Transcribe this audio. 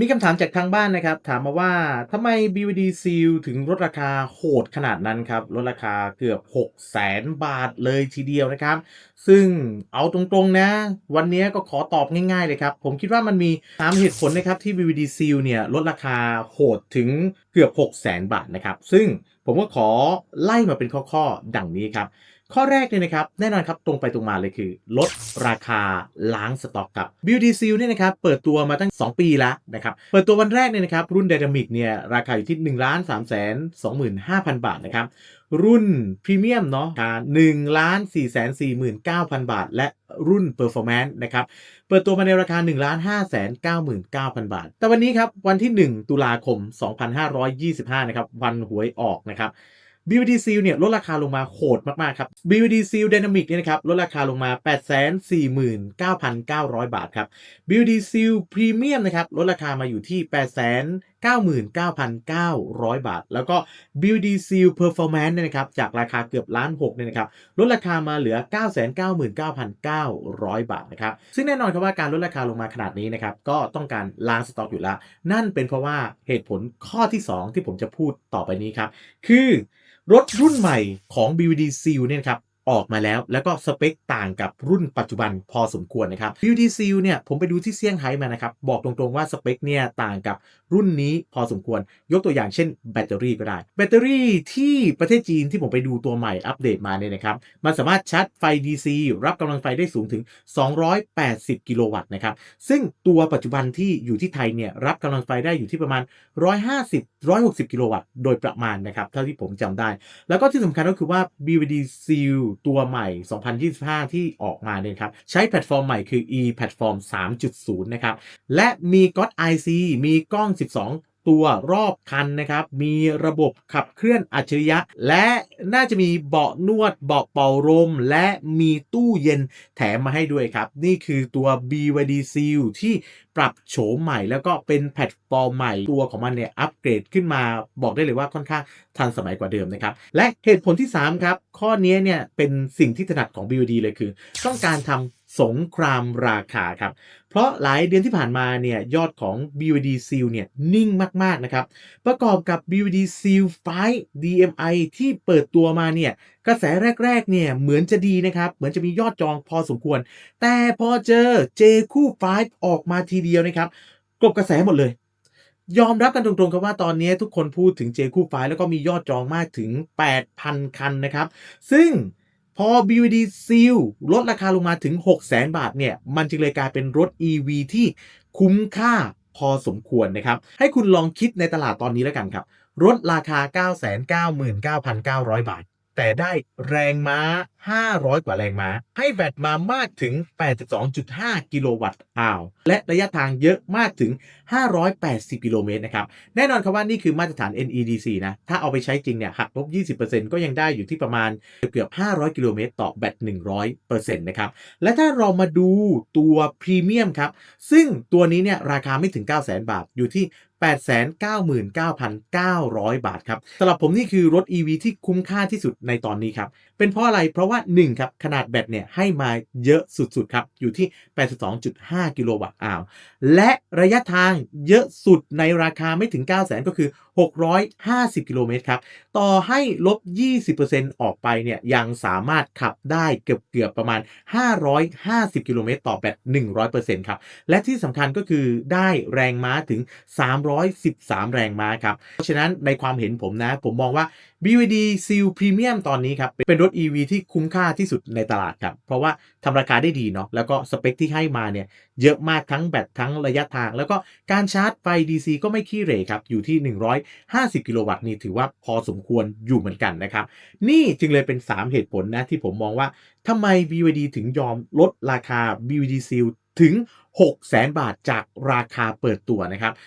มีคำถามจากทางบ้านนะครับ ถามมาว่าทำไม BYD Seal ถึงลดราคาโหดขนาดนั้นครับ ลดราคาเกือบ 6 0แสนบาทเลยทีเดียวนะครับ ซึ่งเอาตรงๆนะ วันนี้ก็ขอตอบง่ายๆเลยครับ ผมคิดว่ามันมี3เหตุผลนะครับที่ BYD Seal เนี่ยลดราคาโหดถึงเกือบ 6 0แสนบาทนะครับ ซึ่งผมก็ขอไล่มาเป็นข้อๆ ดังนี้ครับ ข้อแรกเลยนะครับแน่นอนครับตรงไปตรงมาเลยคือ ลดราคาล้างสต็อกครับ Beauty Seal เนี่ยนะครับเปิดตัวมาตั้ง 2 ปีแล้วนะครับเปิดตัววันแรกเนี่ยนะครับรุ่น Dynamic เนี่ยราคาอยู่ที่1 3 2 5 0 0 0 บาทนะครับรุ่นพรีเมียมเนาะราคา1 4 4 9 0 0 0บาท และรุ่น Performance นะครับ เปิดตัวมาในราคา 1 5 9 9 0 0 0 บาท แต่วันนี้ครับ วันที่ 1 ตุลาคม 2525 นะครับ วันหวยออกนะครับ BVD Seal เนี่ยลดราคาลงมาโหดมากๆครับ BVD Seal Dynamic เนี่ยนะครับลดราคาลงมา 849,900 บาทครับ BVD Seal Premium นะครับลดราคามาอยู่ที่ 8 99,900 บาท แล้วก็ BYD Seal Performance เนี่ยนะครับ จากราคาเกือบล้าน6เนี่ยนะครับ ลดราคามาเหลือ 999,900 บาทนะครับ ซึ่งแน่นอนครับว่าการลดราคาลงมาขนาดนี้นะครับ ก็ต้องการล้างสต็อกอยู่แล้ว นั่นเป็นเพราะว่าเหตุผลข้อที่ 2 ที่ผมจะพูดต่อไปนี้ครับ คือรถรุ่นใหม่ของ BYD Seal เนี่ยครับ ออกมาแล้ว แล้วก็สเปคต่างกับรุ่นปัจจุบันพอสมควรนะครับ BYD Seal เนี่ยผมไปดูที่เซี่ยงไฮ้มานะครับ บอกตรงๆว่าสเปคเนี่ยต่างกับรุ่นนี้พอสมควร ยกตัวอย่างเช่นแบตเตอรี่ก็ได้ แบตเตอรี่ที่ประเทศจีนที่ผมไปดูตัวใหม่อัปเดตมาเนี่ยนะครับ มันสามารถชาร์จไฟ DC รับกำลังไฟได้สูงถึง 280 กิโลวัตต์นะครับ ซึ่งตัวปัจจุบันที่อยู่ที่ไทยเนี่ยรับกำลังไฟได้อยู่ที่ประมาณ 150 160 กิโลวัตต์โดยประมาณนะครับเท่าที่ผมจำได้ แล้วก็ที่สำคัญก็คือว่า BYD Seal ตัวใหม่ 2025 ที่ออกมาเนี่ยครับ ใช้แพลตฟอร์มใหม่คือ e แพลตฟอร์ม3.0 นะครับ และมี God IC มีกล้อง 12 ตัวรอบคันนะครับ มีระบบขับเคลื่อนอัจฉริยะ และน่าจะมีเบาะนวดเบาะเป่าลมและมีตู้เย็นแถมมาให้ด้วยครับ นี่คือตัว BYD Seal ที่ปรับโฉมใหม่แล้วก็เป็นแพลตฟอร์มใหม่ตัวของมันเนี่ยอัปเกรดขึ้นมาบอกได้เลยว่าค่อนข้างทันสมัยกว่าเดิมนะครับ และเหตุผลที่ 3 ครับ ข้อนี้เนี่ยเป็นสิ่งที่ถนัดของ BYD เลยคือ ต้องการทำ สงครามราคาครับ เพราะหลายเดือนที่ผ่านมาเนี่ยยอดของ BYD Seal เนี่ยนิ่งมากๆนะครับ ประกอบกับ BYD Seal 5 DMI ที่เปิดตัวมาเนี่ยกระแสแรกๆเนี่ยเหมือนจะดีนะครับ เหมือนจะมียอดจองพอสมควร แต่พอเจอ J คู่ 5 ออกมาทีเดียวนะครับกลบกระแสหมดเลยยอมรับกันตรงๆครับว่าตอนนี้ทุกคนพูดถึง J คู่5แล้วก็มียอดจองมากถึง 8,000 คันนะครับ ซึ่ง พอ BYD Seal ลดราคาลงมาถึง 600,000บาทเนี่ย มันจึงเลยกลายเป็นรถ EV ที่คุ้มค่าพอสมควรนะครับ ให้คุณลองคิดในตลาดตอนนี้แล้วกันครับ รถราคา 999,900 บาท แต่ได้แรงม้า 500 กว่าแรงม้า ให้แบตมามากถึง 82.5 กิโลวัตต์อาวและระยะทางเยอะมากถึง 580 กิโลเมตรนะครับ แน่นอนครับว่านี่คือมาตรฐาน NEDC นะ ถ้าเอาไปใช้จริงเนี่ยหักลบ 20%ก็ยังได้อยู่ที่ประมาณเกือบ 500 กิโลเมตรต่อแบต 100%นะครับ และถ้าเรามาดูตัวพรีเมียมครับ ซึ่งตัวนี้เนี่ยราคาไม่ถึง 900,000 บาท อยู่ที่899,900 บาทครับสำหรับผมนี่คือรถ EV ที่คุ้มค่าที่สุดในตอนนี้ครับ เป็นเพราะอะไร เพราะว่าว่า 1 ครับ ขนาดแบตเนี่ยให้มาเยอะสุด ๆ ครับ อยู่ที่ 82.5 กิโลวัตต์อาวและระยะทางเยอะสุดในราคาไม่ถึง 900,000 ก็คือ 650 กิโลเมตรครับ ต่อให้ลบ 20%ออกไปเนี่ยยังสามารถขับได้เกือบๆประมาณ 550 กิโลเมตรต่อแบต100%ครับ และที่สำคัญก็คือได้แรงม้าถึง 313 แรงม้าครับ เพราะฉะนั้นในความเห็นผมนะ ผมมองว่า BYD Seal Premium ตอนนี้ครับ เป็นรถ EV ที่คุ้มค่าที่สุดในตลาดครับ เพราะว่าทำราคาได้ดีเนาะแล้วก็สเปคที่ให้มาเนี่ยเยอะมากทั้งแบตทั้งระยะทาง แล้วก็การชาร์จไฟ DC ก็ไม่ขี้เหร่ครับ อยู่ที่ 150 กิโลวัตต์นี่ถือว่าพอสมควรอยู่เหมือนกันนะครับ นี่จึงเลยเป็น 3 เหตุผลนะที่ผมมองว่าทำไม BYD ถึงยอมลดราคา BYD Seal ถึง 6 0 0 0 0 0บาทจากราคาเปิดตัวนะครับ